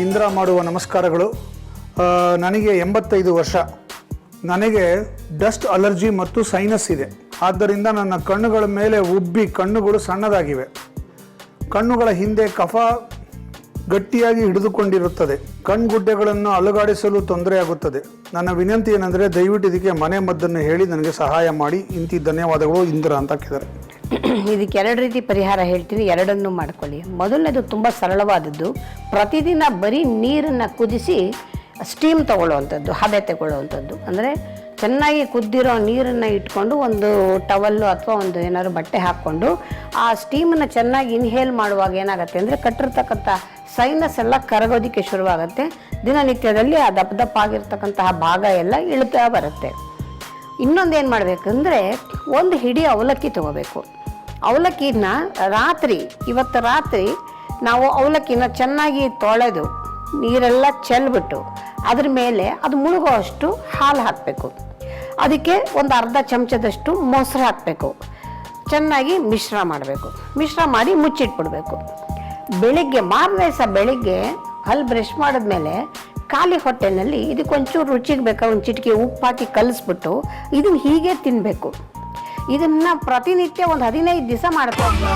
ಇಂದ್ರ ಮಾಡುವ ನಮಸ್ಕಾರಗಳು. ನನಗೆ ಎಂಬತ್ತೈದು ವರ್ಷ. ನನಗೆ ಡಸ್ಟ್ ಅಲರ್ಜಿ ಮತ್ತು ಸೈನಸ್ ಇದೆ. ಆದ್ದರಿಂದ ನನ್ನ ಕಣ್ಣುಗಳ ಮೇಲೆ ಉಬ್ಬಿ ಕಣ್ಣುಗಳು ಸಣ್ಣದಾಗಿವೆ. ಕಣ್ಣುಗಳ ಹಿಂದೆ ಕಫ ಗಟ್ಟಿಯಾಗಿ ಹಿಡಿದುಕೊಂಡಿರುತ್ತದೆ. ಕಣ್ಗುಡ್ಡೆಗಳನ್ನು ಅಲುಗಾಡಿಸಲು ತೊಂದರೆಯಾಗುತ್ತದೆ. ನನ್ನ ವಿನಂತಿ ಏನೆಂದರೆ, ದಯವಿಟ್ಟು ಇದಕ್ಕೆ ಮನೆ ಮದ್ದನ್ನು ಹೇಳಿ ನನಗೆ ಸಹಾಯ ಮಾಡಿ. ಇಂತಿ ಧನ್ಯವಾದಗಳು ಇಂದ್ರ ಅಂತ ಹಾಕಿದ್ದಾರೆ ಇದಕ್ಕೆ ಎರಡು ರೀತಿ ಪರಿಹಾರ ಹೇಳ್ತೀನಿ ಎರಡನ್ನೂ ಮಾಡ್ಕೊಳ್ಳಿ. ಮೊದಲನೇದು ತುಂಬ ಸರಳವಾದದ್ದು. ಪ್ರತಿದಿನ ಬರೀ ನೀರನ್ನು ಕುದಿಸಿ ಸ್ಟೀಮ್ ತಗೊಳ್ಳುವಂಥದ್ದು, ಹಬೆ ತಗೊಳ್ಳುವಂಥದ್ದು. ಅಂದರೆ ಚೆನ್ನಾಗಿ ಕುದ್ದಿರೋ ನೀರನ್ನು ಇಟ್ಕೊಂಡು ಒಂದು ಟವಲ್ಲು ಅಥವಾ ಒಂದು ಏನಾದ್ರು ಬಟ್ಟೆ ಹಾಕ್ಕೊಂಡು ಆ ಸ್ಟೀಮನ್ನು ಚೆನ್ನಾಗಿ ಇನ್ಹೇಲ್ ಮಾಡುವಾಗ ಏನಾಗುತ್ತೆ ಅಂದರೆ ಕಟ್ಟಿರ್ತಕ್ಕಂಥ ಸೈನಸ್ ಎಲ್ಲ ಕರಗೋದಿಕ್ಕೆ ಶುರುವಾಗುತ್ತೆ. ದಿನನಿತ್ಯದಲ್ಲಿ ಆ ದಪ್ಪ ದಪ್ಪ ಆಗಿರ್ತಕ್ಕಂತಹ ಭಾಗ ಎಲ್ಲ ಇಳ್ತಾ ಬರುತ್ತೆ. ಇನ್ನೊಂದು ಏನು ಮಾಡಬೇಕಂದ್ರೆ ಒಂದು ಹಿಡಿ ಅವಲಕ್ಕಿ ತಗೋಬೇಕು. ಅವಲಕ್ಕಿನ ರಾತ್ರಿ, ಇವತ್ತು ರಾತ್ರಿ ನಾವು ಅವಲಕ್ಕಿನ ಚೆನ್ನಾಗಿ ತೊಳೆದು ನೀರೆಲ್ಲ ಚೆಲ್ಬಿಟ್ಟು ಅದ್ರ ಮೇಲೆ ಅದು ಮುಳುಗೋ ಅಷ್ಟು ಹಾಲು ಹಾಕಬೇಕು. ಅದಕ್ಕೆ ಒಂದು ಅರ್ಧ ಚಮಚದಷ್ಟು ಮೊಸರು ಹಾಕಬೇಕು. ಚೆನ್ನಾಗಿ ಮಿಶ್ರ ಮಾಡಬೇಕು. ಮಿಶ್ರ ಮಾಡಿ ಮುಚ್ಚಿಟ್ಬಿಡಬೇಕು. ಬೆಳಿಗ್ಗೆ, ಮಾರನೇ ದಿವಸ ಬೆಳಿಗ್ಗೆ ಅಲ್ಲಿ ಬ್ರಷ್ ಮಾಡಿದ್ಮೇಲೆ ಖಾಲಿ ಹೊಟ್ಟೆನಲ್ಲಿ ಇದಕ್ಕೊಂಚೂರು ರುಚಿಗೆ ಬೇಕಾ ಒಂದು ಚಿಟಿಕೆ ಉಪ್ಪು ಹಾಕಿ ಕಲಿಸ್ಬಿಟ್ಟು ಇದನ್ನು ಹೀಗೆ ತಿನ್ನಬೇಕು ಇದನ್ನು ಪ್ರತಿನಿತ್ಯ ಒಂದು ಹದಿನೈದು ದಿವಸ ಮಾಡ್ಕೊಂಡು